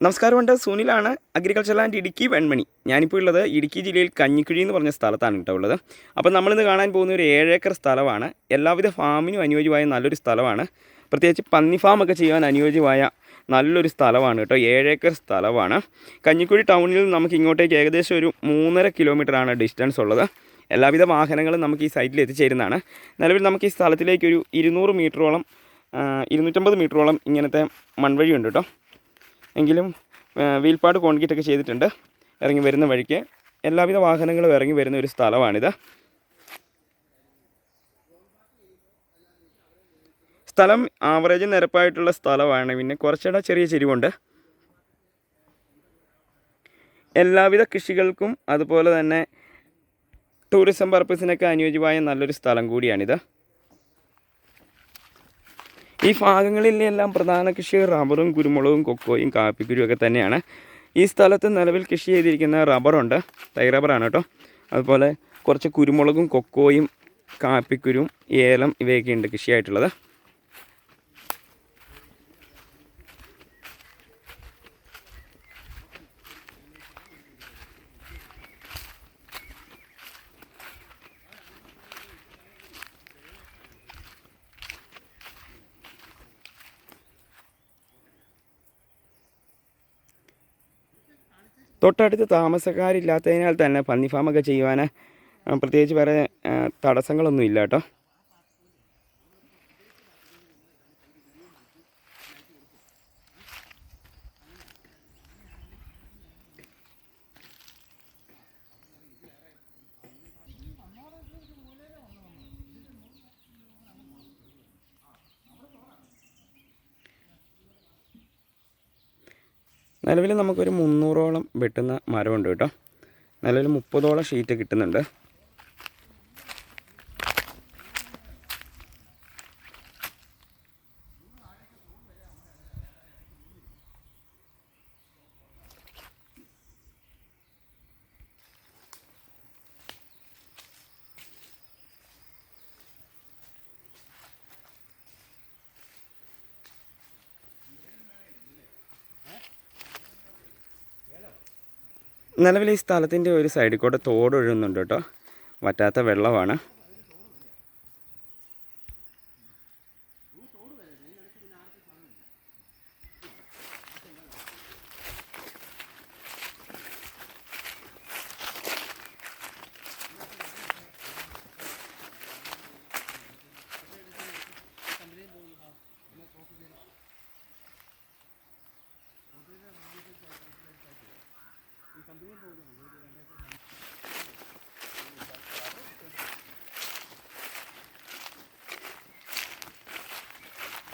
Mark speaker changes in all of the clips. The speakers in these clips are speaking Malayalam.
Speaker 1: നമസ്കാരമുണ്ട് സുനിലാണ് അഗ്രികൾച്ചർ ലാൻഡ് ഇടുക്കി വെൺമണി. ഞാനിപ്പോൾ ഉള്ളത് ഇടുക്കി ജില്ലയിൽ കഞ്ഞിക്കുഴി എന്ന് പറഞ്ഞ സ്ഥലത്താണ് കേട്ടോ ഉള്ളത്. അപ്പോൾ നമ്മളിന്ന് കാണാൻ പോകുന്ന ഒരു ഏഴേക്കർ സ്ഥലമാണ്. എല്ലാവിധ ഫാമിനും അനുയോജ്യമായ നല്ലൊരു സ്ഥലമാണ്. പ്രത്യേകിച്ച് പന്നി ഫാമൊക്കെ ചെയ്യാൻ അനുയോജ്യമായ നല്ലൊരു സ്ഥലമാണ് കേട്ടോ. ഏഴേക്കർ സ്ഥലമാണ്. കഞ്ഞിക്കുഴി ടൗണിൽ നിന്ന് നമുക്ക് ഇങ്ങോട്ടേക്ക് ഏകദേശം ഒരു മൂന്നര കിലോമീറ്ററാണ് ഡിസ്റ്റൻസ് ഉള്ളത്. എല്ലാവിധ വാഹനങ്ങളും നമുക്ക് ഈ സൈറ്റിൽ എത്തിച്ചേരുന്നതാണ്. നിലവിൽ നമുക്ക് ഈ സ്ഥലത്തിലേക്ക് ഒരു ഇരുന്നൂറ് മീറ്ററോളം ഇരുന്നൂറ്റമ്പത് മീറ്ററോളം ഇങ്ങനത്തെ മൺവഴിയുണ്ട് കേട്ടോ. എങ്കിലും വീൽപ്പാട് കോൺക്രീറ്റ് ഒക്കെ ചെയ്തിട്ടുണ്ട്. ഇറങ്ങി വരുന്ന വഴിക്ക് എല്ലാവിധ വാഹനങ്ങളും ഇറങ്ങി വരുന്ന ഒരു സ്ഥലമാണിത്. സ്ഥലം ആവറേജ് നിരപ്പായിട്ടുള്ള സ്ഥലമാണ്. പിന്നെ കുറച്ചുകൂടെ ചെറിയ ചെരിവുണ്ട്. എല്ലാവിധ കൃഷികൾക്കും അതുപോലെ തന്നെ ടൂറിസം പർപ്പസിനൊക്കെ അനുയോജ്യമായ നല്ലൊരു സ്ഥലം കൂടിയാണിത്. ഈ ഭാഗങ്ങളിലെല്ലാം പ്രധാന കൃഷി റബ്ബറും കുരുമുളകും കൊക്കോയും കാപ്പിക്കുരും ഒക്കെ തന്നെയാണ്. ഈ സ്ഥലത്ത് നിലവിൽ കൃഷി ചെയ്തിരിക്കുന്ന റബ്ബറുണ്ട്. തൈ റബ്ബറാണ് കേട്ടോ. അതുപോലെ കുറച്ച് കുരുമുളകും കൊക്കോയും കാപ്പിക്കുരും ഏലം ഇവയൊക്കെയുണ്ട് കൃഷിയായിട്ടുള്ളത്. തൊട്ടടുത്ത് താമസക്കാരില്ലാത്തതിനാൽ തന്നെ പന്നി ഫാമൊക്കെ ചെയ്യുവാൻ പ്രത്യേകിച്ച് വേറെ തടസ്സങ്ങളൊന്നും ഇല്ല കേട്ടോ. നിലവിൽ നമുക്കൊരു മുന്നൂറോളം വെട്ടുന്ന മരമുണ്ട് കേട്ടോ. നിലവിൽ മുപ്പതോളം ഷീറ്റ് കിട്ടുന്നുണ്ട്. നിലവിൽ ഈ സ്ഥലത്തിന്റെ ഒരു സൈഡിൽ കൂടെ തോട് ഒഴുകുന്നുണ്ട് കേട്ടോ. വറ്റാത്ത വെള്ളമാണ്.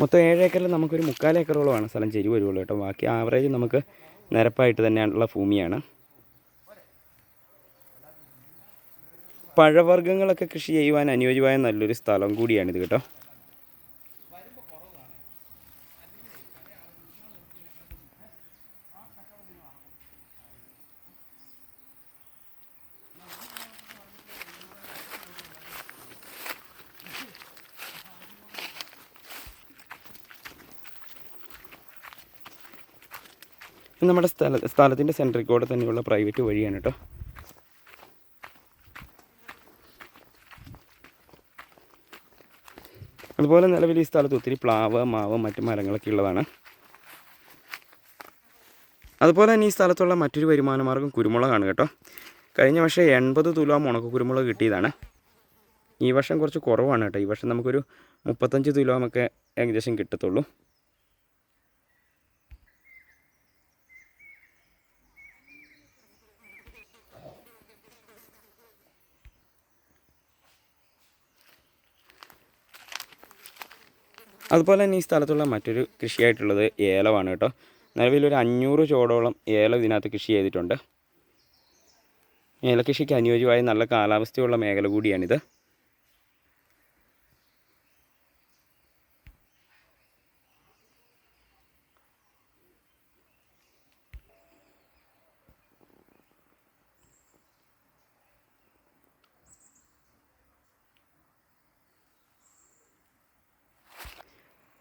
Speaker 1: മൊത്തം ഏഴ് ഏക്കറിൽ നമുക്കൊരു മുക്കാൽ ഏക്കറോളമാണ് സ്ഥലം ചെരി വരുള്ളൂ കേട്ടോ. ബാക്കി ആവറേജ് നമുക്ക് നിരപ്പായിട്ട് തന്നെയുള്ള ഭൂമിയാണ്. പഴവർഗങ്ങളൊക്കെ കൃഷി ചെയ്യുവാൻ അനുയോജ്യമായ നല്ലൊരു സ്ഥലം കൂടിയാണിത് കേട്ടോ. നമ്മുടെ സ്ഥല സ്ഥലത്തിന്റെ സെൻട്രിൽ കൂടെ തന്നെയുള്ള പ്രൈവറ്റ് വഴിയാണ് കേട്ടോ അതുപോലെ നിലവിൽ ഈ സ്ഥലത്ത് ഒത്തിരി പ്ലാവ് മാവ് മറ്റു മരങ്ങളൊക്കെ ഉള്ളതാണ്. അതുപോലെ തന്നെ ഈ സ്ഥലത്തുള്ള മറ്റൊരു വരുമാന മാർഗം കുരുമുളകാണ് കേട്ടോ. കഴിഞ്ഞ വർഷം എൺപത് തുലാം ഉണക്ക കുരുമുളക് കിട്ടിയതാണ്. ഈ വർഷം കുറച്ച് കുറവാണ് കേട്ടോ. ഈ വർഷം നമുക്കൊരു മുപ്പത്തഞ്ച് തുലാമൊക്കെ ഏകദേശം കിട്ടത്തുള്ളൂ. അതുപോലെ തന്നെ ഈ സ്ഥലത്തുള്ള മറ്റൊരു കൃഷിയായിട്ടുള്ളത് ഏലമാണ് കേട്ടോ. നിലവിലൊരു അഞ്ഞൂറ് ചോടോളം ഏലം ഇതിനകത്ത് കൃഷി ചെയ്തിട്ടുണ്ട്. ഏലകൃഷിക്ക് അനുയോജ്യമായ നല്ല കാലാവസ്ഥയുള്ള മേഖല കൂടിയാണിത്.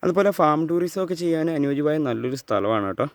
Speaker 1: അതുപോലെ ഫാം ടൂറിസം ഒക്കെ ചെയ്യാൻ അനുയോജ്യമായ നല്ലൊരു സ്ഥലമാണ് കേട്ടോ.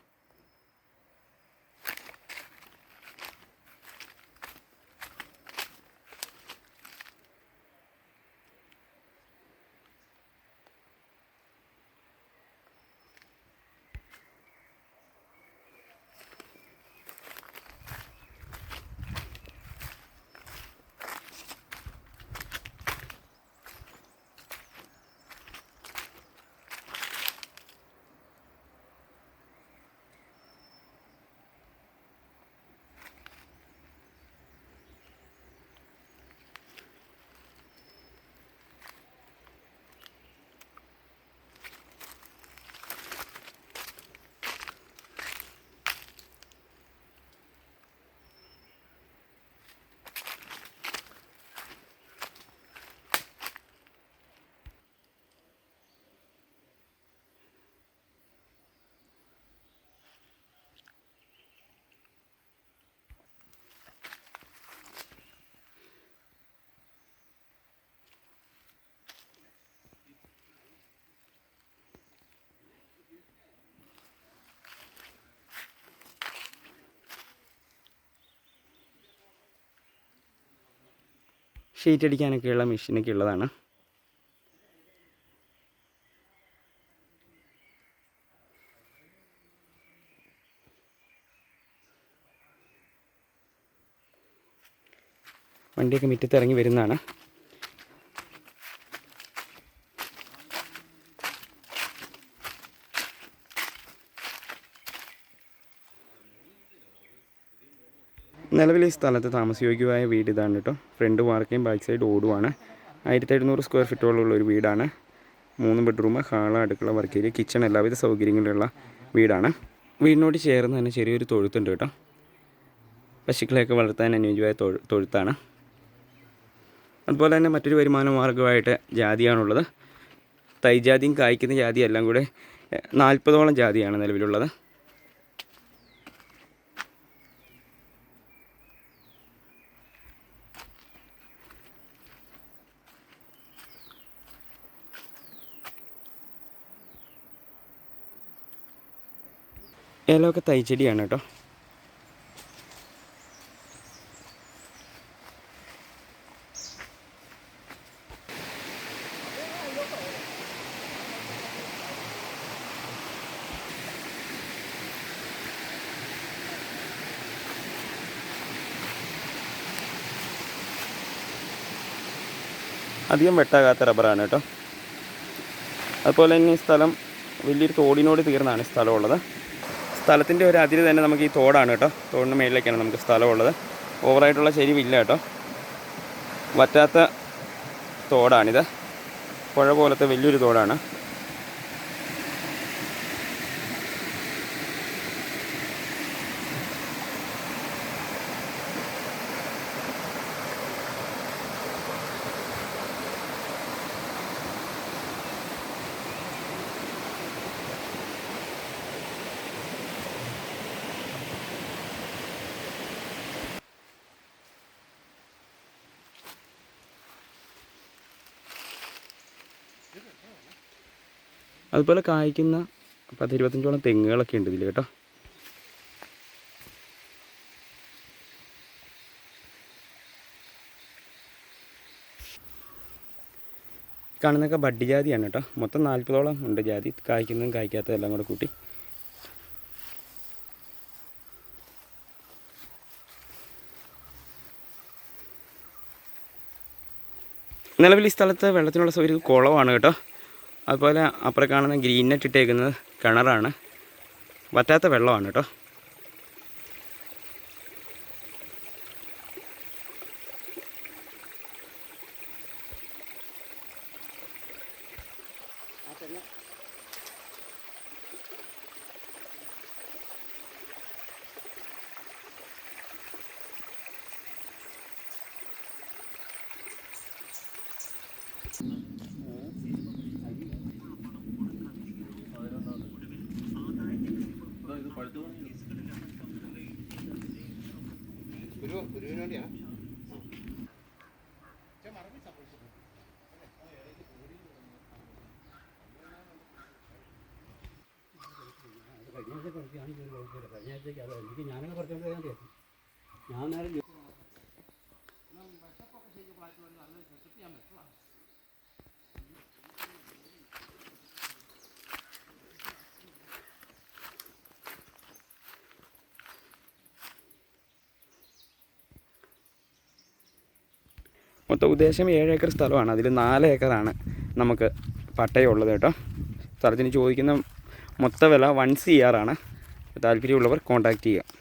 Speaker 1: ഷീറ്റ് അടിക്കാനൊക്കെയുള്ള മെഷീനൊക്കെ ഉള്ളതാണ്. വണ്ടിയൊക്കെ മുറ്റത്ത് ഇറങ്ങി വരുന്നതാണ്. നിലവിൽ ഈ സ്ഥലത്ത് താമസയോഗ്യമായ വീട് ഇതാണ് കേട്ടോ. ഫ്രണ്ട് വാർക്കയും ബാക്ക് സൈഡ് ഓടുവാണ്. ആയിരത്തി എഴുന്നൂറ് സ്ക്വയർ ഫീറ്റോളമുള്ള ഒരു വീടാണ്. മൂന്ന് ബെഡ്റൂം ഹാൾ അടുക്കള വർക്ക് ഏരിയ കിച്ചൺ എല്ലാവിധ സൗകര്യങ്ങളുള്ള വീടാണ്. വീടിനോട് ചേർന്ന് തന്നെ ചെറിയൊരു തൊഴുത്തുണ്ട് കേട്ടോ. പശുക്കളെയൊക്കെ വളർത്താൻ അനുയോജ്യമായ തൊഴു തൊഴുത്താണ്. അതുപോലെ തന്നെ മറ്റൊരു വരുമാന മാർഗമായിട്ട് ജാതിയാണുള്ളത്. തൈജാതിയും കായ്ക്കുന്ന ജാതി എല്ലാം കൂടെ നാൽപ്പതോളം ജാതിയാണ് നിലവിലുള്ളത്. ഏലമൊക്കെ തൈച്ചെടിയാണ് കേട്ടോ. അധികം വെട്ടാകാത്ത റബ്ബറാണ് കേട്ടോ. അതുപോലെ തന്നെ ഈ സ്ഥലം വലിയൊരു തോടിനോട് തീർന്നാണ് സ്ഥലമുള്ളത്. സ്ഥലത്തിന്റെ ഒരു അതിര് തന്നെ നമുക്ക് ഈ തോടാണ് കേട്ടോ. തോടിന്റെ മേളിലേക്കാണ് നമുക്ക് സ്ഥലമുള്ളത്. ഓവറായിട്ടുള്ള ചെരിവില്ല കേട്ടോ. വറ്റാത്ത തോടാണിത്. പുഴ പോലത്തെ വലിയൊരു തോടാണ്. അതുപോലെ കായ്ക്കുന്ന പത്ത് ഇരുപത്തഞ്ചോളം തെങ്ങുകളൊക്കെ ഉണ്ട് ഇതിൽ കേട്ടോ. കാണുന്നൊക്കെ ബഡ്ഡി ജാതിയാണ് കേട്ടോ. മൊത്തം നാൽപ്പതോളം ഉണ്ട് ജാതി. കായ്ക്കുന്നതും കായ്ക്കാത്തതും എല്ലാം കൂടെ കൂട്ടി. നിലവിൽ ഈ സ്ഥലത്ത് വെള്ളത്തിനുള്ള സൗകര്യം കുളമാണ് കേട്ടോ. അതുപോലെ അപ്പുറം കാണുന്ന ഗ്രീൻ നെറ്റ് ഇട്ടേക്കുന്നത് കിണറാണ് വറ്റാത്ത വെള്ളമാണ് കേട്ടോ
Speaker 2: ഇത് പഴുത്തു ഗുരു ഗുരുവിന് വേണ്ടിയാ. കഴിഞ്ഞാഴ്ച കുറച്ച് കാണിച്ചു കഴിഞ്ഞാഴ്ചയ്ക്ക് അത് എനിക്ക് ഞാനങ്ങനെ കുറച്ചുകൊണ്ട് ഞാൻ നേരം
Speaker 1: മൊത്തം ഉദ്ദേശം ഏഴ് ഏക്കർ സ്ഥലമാണ്. അതിൽ നാല് ഏക്കറാണ് നമുക്ക് പട്ടയമുള്ളത് കേട്ടോ. സ്ഥലത്തിന് ചോദിക്കുന്ന മൊത്ത വില വൺ സി ആറാണ് താല്പര്യമുള്ളവർ കോൺടാക്റ്റ് ചെയ്യുക.